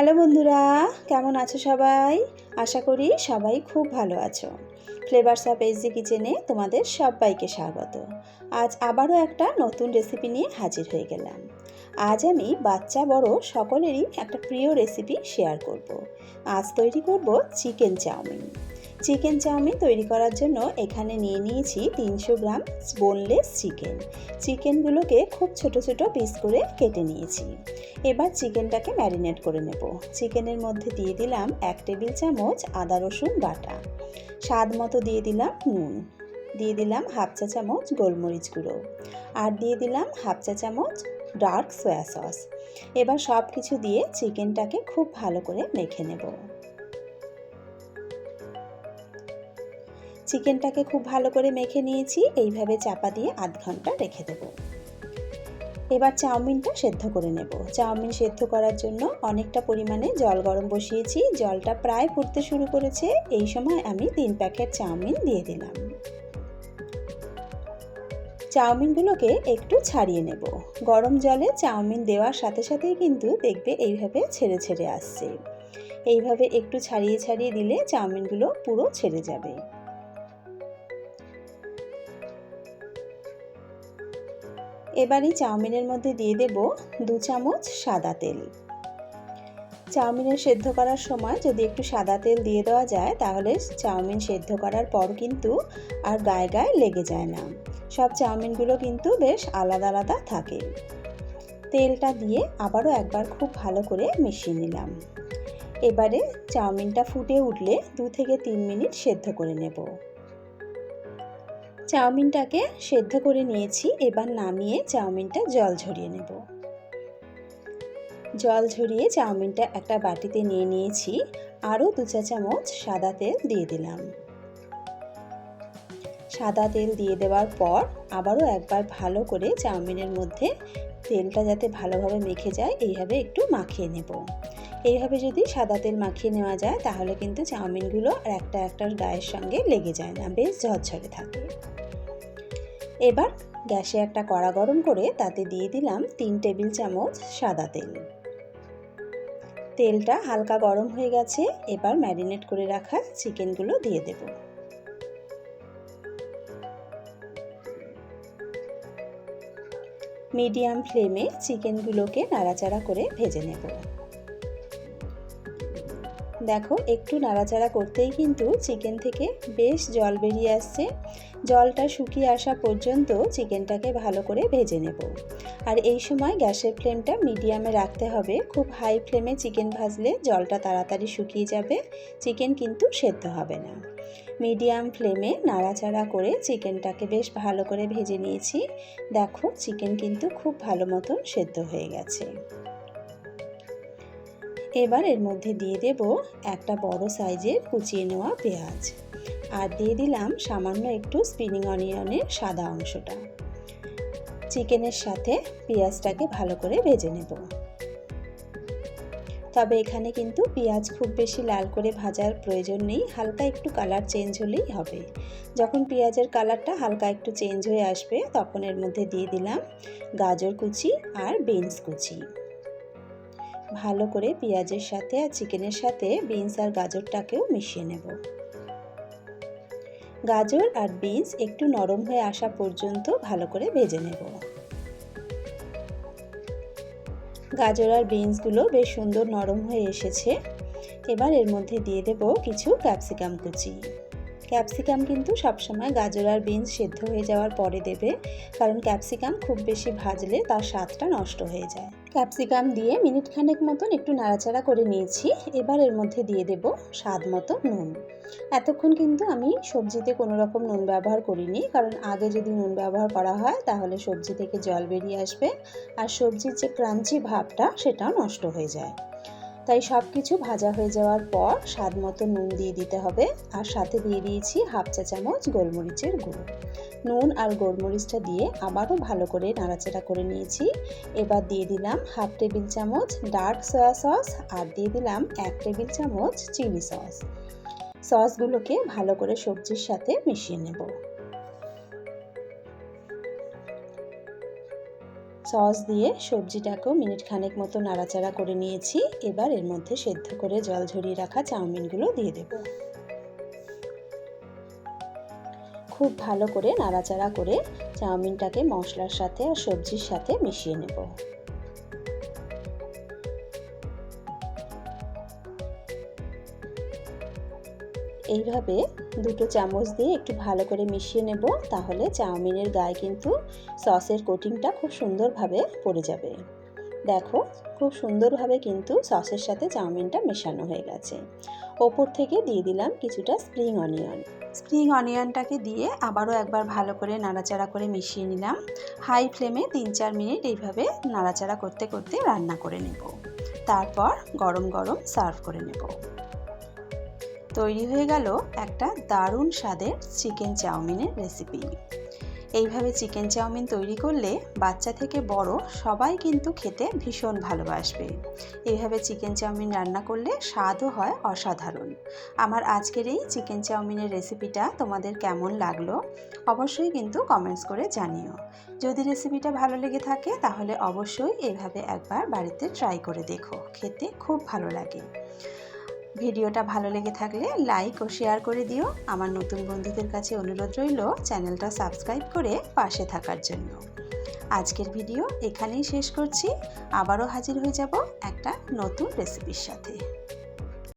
Hello বন্ধুরা, কেমন আছো সবাই? আশা করি সবাই খুব ভালো আছো। ফ্লেভারস অফ এসজি কিচেনে তোমাদের সবাইকে স্বাগত। আজ আবারও একটা নতুন রেসিপি নিয়ে হাজির হয়ে গেলাম। আজ আমি বাচ্চা, বড় সকলেরই একটা প্রিয় রেসিপি শেয়ার করব। আজ তৈরি করব চিকেন চাউমিন। চিকেন চাউমিন তৈরি করার জন্য এখানে নিয়ে নিয়েছি তিনশো গ্রাম বোনলেস চিকেন। চিকেনগুলোকে খুব ছোট ছোট পিস করে কেটে নিয়েছি। এবার চিকেনটাকে ম্যারিনেট করে নেব। চিকেনের মধ্যে দিয়ে দিলাম এক টেবিল চামচ আদা রসুন বাটা। স্বাদ মতো দিয়ে দিলাম নুন। দিয়ে দিলাম হাফ চা চামচ গোলমরিচ গুঁড়ো। আর দিয়ে দিলাম হাফ চা চামচ ডার্ক সয়া সস। এবার সব কিছু দিয়ে চিকেনটাকে খুব ভালো করে মেখে নেব। চিকেনটাকে খুব ভালো করে মেখে নিয়েছি। এইভাবে চাপা দিয়ে আধ ঘণ্টা রেখে দেব। এবার চাউমিনটা সেদ্ধ করে নেব। চাউমিন সেদ্ধ করার জন্য অনেকটা পরিমাণে জল গরম বসিয়েছি। জলটা প্রায় ফুটতে শুরু করেছে। এই সময় আমি তিন প্যাকেট চাউমিন দিয়ে দিলাম। চাউমিনগুলোকে একটু ছাড়িয়ে নেব। গরম জলে চাউমিন দেওয়ার সাথে সাথেই কিন্তু দেখবে এইভাবে ছেড়ে ছেড়ে আসছে। এইভাবে একটু ছাড়িয়ে ছাড়িয়ে দিলে চাউমিনগুলো পুরো ছেড়ে যাবে। এবারই চাউমিনের মধ্যে দিয়ে দেব দু চামচ সাদা তেল। চাউমিনের সেদ্ধ করার সময় যদি একটু সাদা তেল দিয়ে দেওয়া যায়, তাহলে চাউমিন সেদ্ধ করার পর কিন্তু আর গায়ে গায়ে লেগে যায় না। সব চাউমিনগুলো কিন্তু বেশ আলাদা আলাদা থাকে। তেলটা দিয়ে আবারও একবার খুব ভালো করে মিশিয়ে নিলাম। এবারে চাউমিনটা ফুটে উঠলে দু থেকে তিন মিনিট সেদ্ধ করে নেব। চাউমিনটাকে সেদ্ধ করে নিয়েছি, এবার নামিয়ে চাউমিনটা জল ঝরিয়ে নেব। জল ঝরিয়ে চাউমিনটা একটা বাটিতে নিয়ে নিয়েছি, আরও দু চা চামচ সাদা তেল দিয়ে দিলাম। সাদা তেল দিয়ে দেওয়ার পর আবারও একবার ভালো করে চাউমিনের মধ্যে তেলটা যাতে ভালোভাবে মেখে যায়, এইভাবে একটু মাখিয়ে নেব। এইভাবে যদি সাদা তেল মাখিয়ে নেওয়া যায়, তাহলে কিন্তু চাউমিনগুলো আর একটা একটার গায়ের সঙ্গে লেগে যায় না, বেশ ঝরঝরে থাকে। এবার গ্যাসে একটা কড়া গরম করে তাতে দিয়ে দিলাম তিন টেবিল চামচ সাদা তেল। তেলটা হালকা গরম হয়ে গেছে, এবার ম্যারিনেট করে রাখা চিকেনগুলো দিয়ে দেব। মিডিয়াম ফ্লেমে চিকেনগুলোকে নাড়াচাড়া করে ভেজে নেব। দেখো, একটু নাড়াচাড়া করতেই কিন্তু চিকেন থেকে বেশ জল বেরিয়ে আসছে। জলটা শুকিয়ে আসা পর্যন্ত চিকেনটাকে ভালো করে ভেজে নেব। আর এই সময় গ্যাসের ফ্লেমটা মিডিয়ামে রাখতে হবে। খুব হাই ফ্লেমে চিকেন ভাজলে জলটা তাড়াতাড়ি শুকিয়ে যাবে চিকেন কিন্তু সেদ্ধ হবে না। মিডিয়াম ফ্লেমে নাড়াচাড়া করে চিকেনটাকে বেশ ভালো করে ভেজে নিয়েছি। দেখো চিকেন কিন্তু খুব ভালো মতন সেদ্ধ হয়ে গেছে। এবার এর মধ্যে দিয়ে দেব একটা বড় সাইজের কুচিয়ে নেওয়া পেঁয়াজ। আর দিয়ে দিলাম সামান্য একটু স্পিনিং অনিয়নের সাদা অংশটা। চিকেনের সাথে পেঁয়াজটাকে ভালো করে ভেজে নেব। তবে এখানে কিন্তু পেঁয়াজ খুব বেশি লাল করে ভাজার প্রয়োজন নেই, হালকা একটু কালার চেঞ্জ হলেই হবে। যখন পেঁয়াজের কালারটা হালকা একটু চেঞ্জ হয়ে আসবে, তখন এর মধ্যে দিয়ে দিলাম গাজর কুচি আর বিনস কুচি। ভালো করে পেঁয়াজের সাথে আর চিকেনের সাথে বিনস আর গাজরটাকেও মিশিয়ে নেব। গাজর আর বিনস একটু নরম হয়ে আসা পর্যন্ত ভালো করে ভেজে নেব। গাজর আর বিনসগুলো বেশ সুন্দর নরম হয়ে এসেছে। এবার এর মধ্যে দিয়ে দেব কিছু ক্যাপসিকাম কুচি। ক্যাপসিকাম কিন্তু সবসময় গাজর আর বিনস সেদ্ধ হয়ে যাওয়ার পরে দেবে, কারণ ক্যাপসিকাম খুব বেশি ভাজলে তার স্বাদটা নষ্ট হয়ে যায়। ক্যাপসিকাম দিয়ে মিনিট খানেক মতন একটু নাড়াচাড়া করে নিয়েছি। এবার এর মধ্যে দিয়ে দেব স্বাদ মতো নুন। এতক্ষণ কিন্তু আমি সবজিতে কোনো রকম নুন ব্যবহার করিনি, কারণ আগে যদি নুন ব্যবহার করা হয় তাহলে সবজি থেকে জল বেরিয়ে আসবে আর সবজির যে ক্রাঞ্চি ভাবটা সেটাও নষ্ট হয়ে যায়। তাই সব কিছু ভাজা হয়ে যাওয়ার পর স্বাদ মতো নুন দিয়ে দিতে হবে। আর সাথে দিয়ে দিয়েছি হাফ চা চামচ গোলমরিচের গুঁড়ো। নুন আর গোলমরিচটা দিয়ে আবারও ভালো করে নাড়াচাড়া করে নিয়েছি। এবার দিয়ে দিলাম হাফ টেবিল চামচ ডার্ক সয়া সস আর দিয়ে দিলাম এক টেবিল চামচ চিলি সস। সসগুলোকে ভালো করে সবজির সাথে মিশিয়ে নেব। সস দিয়ে সবজিটাকেও মিনিট খানেক মতো নাড়াচাড়া করে নিয়েছি। এবার এর মধ্যে সেদ্ধ করে জল ঝরিয়ে রাখা চাউমিনগুলো দিয়ে দেব। খুব ভালো করে নাড়াচাড়া করে চাউমিনটাকে মশলার সাথে আর সবজির সাথে মিশিয়ে নেব। এইভাবে দুটো চামচ দিয়ে একটু ভালো করে মিশিয়ে নেব, তাহলে চাউমিনের গায়ে কিন্তু সসের কোটিংটা খুব সুন্দরভাবে পড়ে যাবে। দেখো, খুব সুন্দরভাবে কিন্তু সসের সাথে চাউমিনটা মেশানো হয়ে গেছে। ওপর থেকে দিয়ে দিলাম কিছুটা স্প্রিং অনিয়ন স্প্রিং অনিয়নটাকে দিয়ে আবারও একবার ভালো করে নাড়াচাড়া করে মিশিয়ে নিলাম। হাই ফ্লেমে তিন চার মিনিট এইভাবে নাড়াচাড়া করতে করতে রান্না করে নেব। তারপর গরম গরম সার্ভ করে নেব। তৈরি হয়ে গেল একটা দারুণ স্বাদের চিকেন চাউমিনের রেসিপি এইভাবে চিকেন চাউমিন তৈরি করলে বাচ্চা থেকে বড় সবাই কিন্তু খেতে ভীষণ ভালোবাসবে। এইভাবে চিকেন চাউমিন রান্না করলে স্বাদও হয় অসাধারণ। আমার আজকের এই চিকেন চাউমিনের রেসিপিটা তোমাদের কেমন লাগল অবশ্যই কিন্তু কমেন্টস করে জানিও। যদি রেসিপিটা ভালো লেগে থাকে তাহলে অবশ্যই এভাবে একবার বাড়িতে ট্রাই করে দেখো, খেতে খুব ভালো লাগে। ভিডিওটা ভালো লেগে থাকলে লাইক ও শেয়ার করে দিও। আমার নতুন বন্ধুদের কাছে অনুরোধ রইল চ্যানেলটা সাবস্ক্রাইব করে পাশে থাকার জন্য। আজকের ভিডিও এখানেই শেষ করছি। আবারও হাজির হয়ে যাব একটা নতুন রেসিপির সাথে।